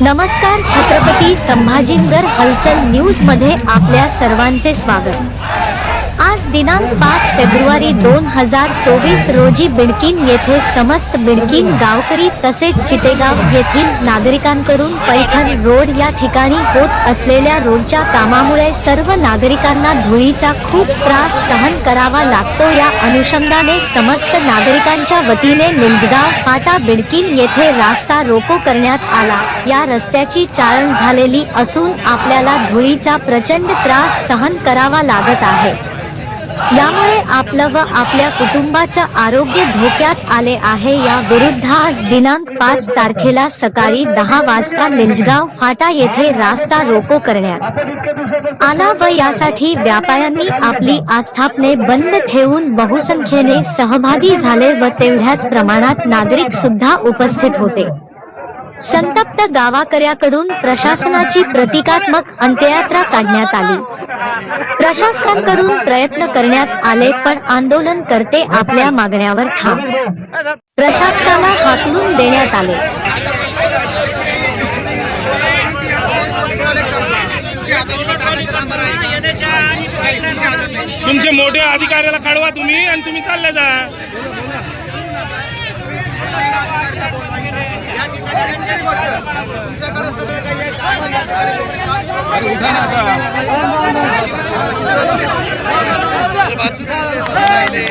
नमस्कार छत्रपती संभाजीनगर हलचल न्यूजमध्ये आपल्या सर्वांचे स्वागत. दिनांक पाच फेब्रुवारी दोन हजार चोवीस रोजी बिडकीन येथे समस्त बिडकीन गावकरी तसेच चितेगाव येथील नागरिकांकडून पैठण रोड या ठिकाणी होत असलेल्या रोडच्या कामामुळे सर्व नागरिकांना धुळीचा खूप त्रास सहन करावा लागतो. या अनुषंगाने समस्त नागरिकांच्या वतीने निलजगाव फाटा बिडकीन येथे रास्ता रोको करण्यात आला. या रस्त्याची चाळण झालेली असून आपल्याला धुळीचा प्रचंड त्रास सहन करावा लागत आहे. यामुळे आपलं व आपल्या कुटुंबाचं आरोग्य धोक्यात आले आहे. या विरुद्ध आज दिनांक पाच तारखेला सकाळी दहा वाजता निलजगाव फाटा येथे रास्ता रोको करण्यात. आला व यासाठी व्यापाऱ्यांनी आपली आस्थापने बंद ठेवून बहुसंख्येने सहभागी झाले व तेवढ्याच प्रमाणात नागरिक सुद्धा उपस्थित होते. संतप्त गावाकऱ्याकडून प्रशासनाची प्रतिकात्मक अंत्ययात्रा काढण्यात आली. प्रशासकांकडून प्रयत्न करण्यात आले पण आंदोलनकर्ते आपल्या मागण्यावर ठाम प्रशासकाला हाकलून देण्यात आले. तुमचे मोठे अधिकाऱ्याला कळवा तुम्ही आणि तुम्ही चालले जा. Vasudev, Vasudev, Vasudev.